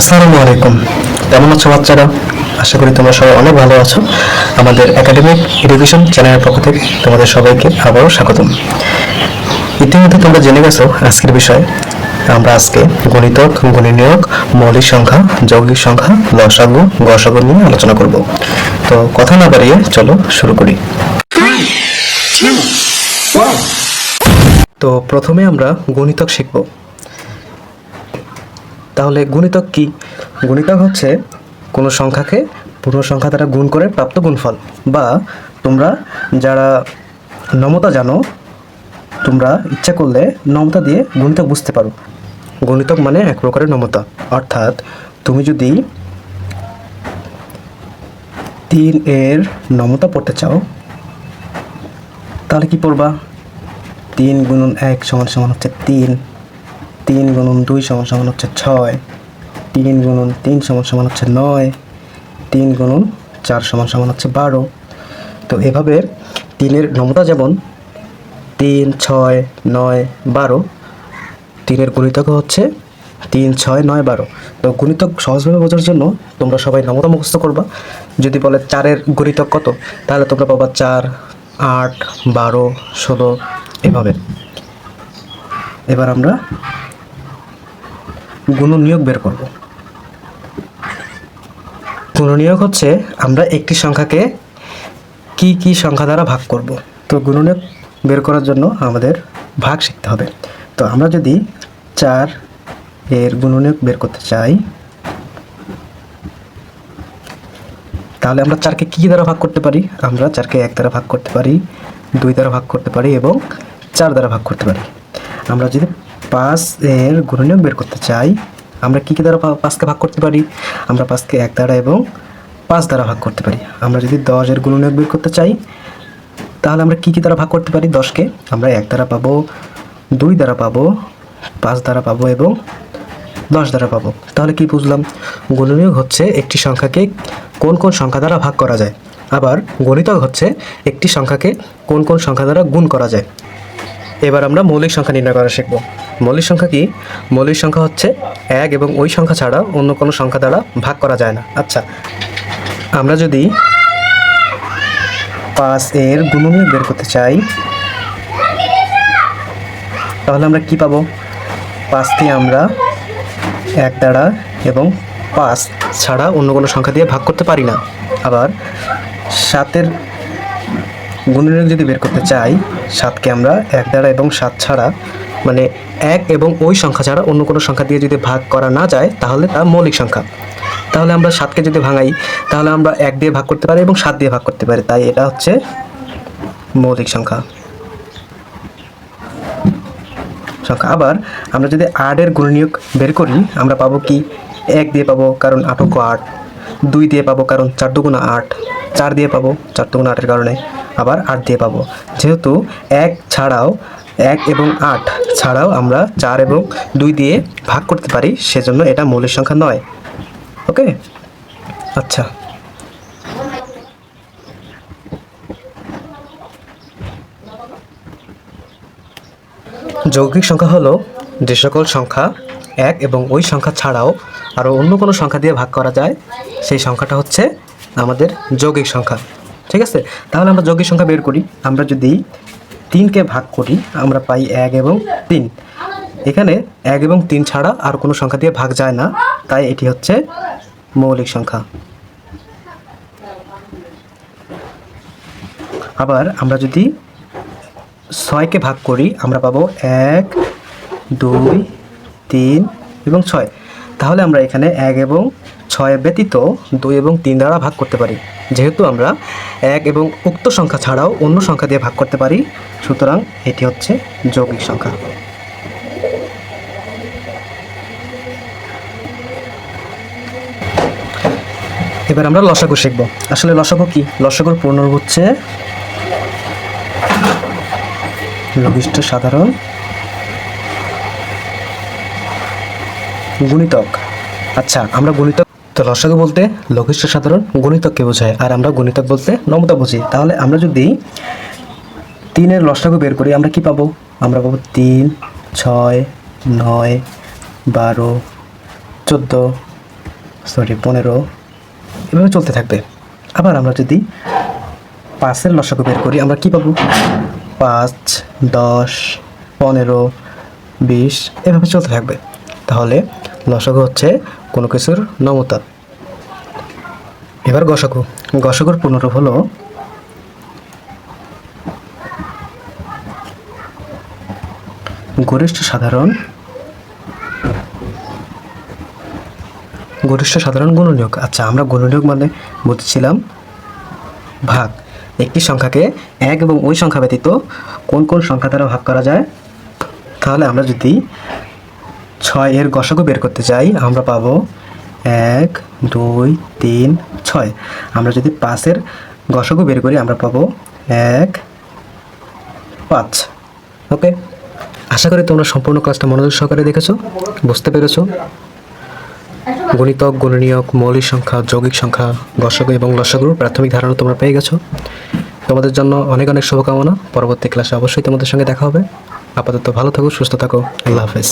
আসসালামু আলাইকুম। কেমন আছো বাচ্চারা? আশা করি তোমরা সবাই অনেক ভালো আছো। আমাদের একাডেমিক এডুকেশন চ্যানেলের পক্ষ থেকে তোমাদের সবাইকে আবারও স্বাগতম। ইতিমধ্যে তোমরা জেনে গেছো আজকের বিষয়। আমরা আজকে গণিতক গণিনিয়োগ মৌলিক সংখ্যা যৌগিক সংখ্যা লসাগু গসাগু নিয়ে আলোচনা করব। তো কথা না বাড়িয়ে চলো শুরু করি। তো প্রথমে আমরা গণিতক শিখব। তাহলে গুণিতক কি? গুণিতক হচ্ছে কোনো সংখ্যাকে পূর্ণ সংখ্যা দ্বারা গুণ করে প্রাপ্ত গুণফল। বা তোমরা যারা নমতা জানো, তোমরা ইচ্ছা করলে নমতা দিয়ে গণিতক বুঝতে পারো। গণিতক মানে এক প্রকারের নমতা অর্থাৎ তুমি যদি তিন এর নমতা পড়তে চাও, তাহলে কি পড়বা? তিন গুণন এক সমান সমান হচ্ছে তিন। তিন গুণন দুই সমান সমান হচ্ছে ছয়। তিন গুণন তিন সমান সমান হচ্ছে নয়। তিন গুণন চার সমান সমান হচ্ছে বারো। তো এভাবে তিনের নমতা যেমন তিন, ছয়, নয়, বারো, তিনের গুণিতক হচ্ছে তিন, ছয়, নয়, বারো। তো গুণিতক সহজভাবে বোঝার জন্য তোমরা সবাই নমতা মুখস্থ করবা। যদি বলে চারের গুণিতক কত, তাহলে তোমরা পাবা চার, আট, বারো, ষোলো, এভাবে। এবার আমরা গুণনীয়ক বের করব। গুণনীয়ক হচ্ছে আমরা একটি সংখ্যাকে কি কি সংখ্যা দ্বারা ভাগ করব। তো গুণনীয়ক বের করার জন্য আমাদের ভাগ শিখতে হবে। তো আমরা যদি চার এর গুণনীয়ক বের করতে চাই, তাহলে আমরা চারকে কী দ্বারা ভাগ করতে পারি? আমরা চারকে এক দ্বারা ভাগ করতে পারি, দুই দ্বারা ভাগ করতে পারি এবং চার দ্বারা ভাগ করতে পারি। আমরা যদি পাঁচ এর গুণনীয়ক বের করতে চাই, আমরা কী কী দ্বারা পাঁচকে ভাগ করতে পারি? আমরা পাঁচকে এক দ্বারা এবং পাঁচ দ্বারা ভাগ করতে পারি। আমরা যদি দশের গুণনীয়ক বের করতে চাই, তাহলে আমরা কী কী দ্বারা ভাগ করতে পারি দশকে? আমরা এক দ্বারা পাবো, দুই দ্বারা পাবো, পাঁচ দ্বারা পাবো এবং দশ দ্বারা পাবো। তাহলে কি বুঝলাম? গুণনীয়ক হচ্ছে একটি সংখ্যাকে কোন কোন সংখ্যা দ্বারা ভাগ করা যায়। আবার গণিতক হচ্ছে একটি সংখ্যাকে কোন কোন সংখ্যা দ্বারা গুণ করা যায়। এবার আমরা মৌলিক সংখ্যা নির্ণয় করা শিখব। মৌলিক সংখ্যা কি? মৌলিক সংখ্যা হচ্ছে এক এবং ওই সংখ্যা ছাড়া অন্য কোনো সংখ্যা দ্বারা ভাগ করা যায় না। আচ্ছা আমরা যদি পাঁচ এর গুণনীয়ক বের করতে চাই, তাহলে আমরা কি পাবো? পাঁচকে আমরা এক দ্বারা এবং পাঁচ ছাড়া অন্য কোনো সংখ্যা দিয়ে ভাগ করতে পারি না। আবার সাতের গুণনীয়ক যদি বের করতে চাই, সাতকে আমরা এক দ্বারা এবং সাত ছাড়া মানে এক এবং ওই সংখ্যা ছাড়া অন্য কোনো সংখ্যা দিয়ে যদি ভাগ করা না যায়, তাহলে তা মৌলিক সংখ্যা। তাহলে আমরা সাতকে যদি ভাঙাই, তাহলে আমরা এক দিয়ে ভাগ করতে পারি এবং সাত দিয়ে ভাগ করতে পারি। তাই এটা হচ্ছে মৌলিক সংখ্যা। সংখ্যা। আবার আমরা যদি আটের গুণনীয়ক বের করি, আমরা পাবো কি? এক দিয়ে পাবো কারণ আট অঙ্ক আট। দুই দিয়ে পাবো কারণ চার দুগুণা আট। চার দিয়ে পাবো চার দুগুণা আটের কারণে। আবার আট দিয়ে পাবো। যেহেতু এক ছাড়াও এক এবং আট ছাড়াও আমরা চার এবং দুই দিয়ে ভাগ করতে পারি, সেজন্য এটা মৌলিক সংখ্যা নয়। ওকে? আচ্ছা। যৌগিক সংখ্যা হলো যে সকল সংখ্যা এক এবং ওই সংখ্যা ছাড়াও আরও অন্য কোনো সংখ্যা দিয়ে ভাগ করা যায়, সেই সংখ্যাটা হচ্ছে আমাদের যৌগিক সংখ্যা। ঠিক আছে? তাহলে আমরা যৌগিক সংখ্যা বের করি। আমরা যদি তিনকে ভাগ করি, আমরা পাই এক এবং তিন। এখানে এক এবং তিন ছাড়া আর কোনো সংখ্যা দিয়ে ভাগ যায় না, তাই এটি হচ্ছে মৌলিক সংখ্যা। আবার আমরা যদি ছয়কে ভাগ করি, আমরা পাবো এক, দুই, তিন এবং ছয়। তাহলে আমরা এখানে এক এবং ছয় ব্যতীত দুই এবং তিন দ্বারা ভাগ করতে পারি। যেহেতু আমরা এক এবং উক্ত সংখ্যা ছাড়াও অন্য সংখ্যা দিয়ে ভাগ করতে পারি, সুতরাং এটি হচ্ছে যৌগিক সংখ্যা। এবার আমরা লসাগু শিখব। আসলে লসাগু কি? লসাগুর পূর্ণ হচ্ছে লঘিষ্ঠ সাধারণ গুণিতক। আচ্ছা আমরা গুণিতক তো লসাগু বলতে লঘিষ্ঠ সাধারণ গুণিতককে বোঝায়। আর আমরা গণিতক বলতে নমতা বুঝি। তাহলে আমরা যদি তিনের লসাগু বের করি, আমরা কি পাবো? আমরা পাবো তিন, ছয়, নয়, বারো, চোদ্দ সরি পনেরো। এভাবে চলতে থাকবে। আবার আমরা যদি পাঁচের লসাগু বের করি, আমরা কি পাবো? পাঁচ, দশ, পনেরো, বিশ, এভাবে চলতে থাকবে। তাহলে লসাগু হচ্ছে কোনো কিছুর নমতা। এবার গসাগু। গসাগুর পুনরূপ হলো গরিষ্ঠ সাধারণ গরিষ্ঠ সাধারণ গুণনীয়ক। আচ্ছা আমরা গুণনীয়ক মানে বুঝছিলাম ভাগ। একটি সংখ্যাকে এক এবং ওই সংখ্যা ব্যতীত কোন কোন সংখ্যা দ্বারা ভাগ করা যায়? তাহলে আমরা যদি ছয় এর গসাগু বের করতে চাই, আমরা পাবো এক, দুই, তিন, ছয়। আমরা যদি পাঁচের গসাগু বের করি, আমরা পাবো এক, পাঁচ। ওকে? আশা করি তোমরা সম্পূর্ণ ক্লাসটা মনোযোগ সহকারে দেখেছ, বুঝতে পেরেছ। গণিতক, গণনীয়ক, মৌলিক সংখ্যা, যৌগিক সংখ্যা, গসাগু এবং লসাগুর প্রাথমিক ধারণা তোমরা পেয়ে গেছো। তোমাদের জন্য অনেক অনেক শুভকামনা। পরবর্তী ক্লাসে অবশ্যই তোমাদের সঙ্গে দেখা হবে। আপাতত ভালো থাকো, সুস্থ থাকো। আল্লাহ হাফেজ।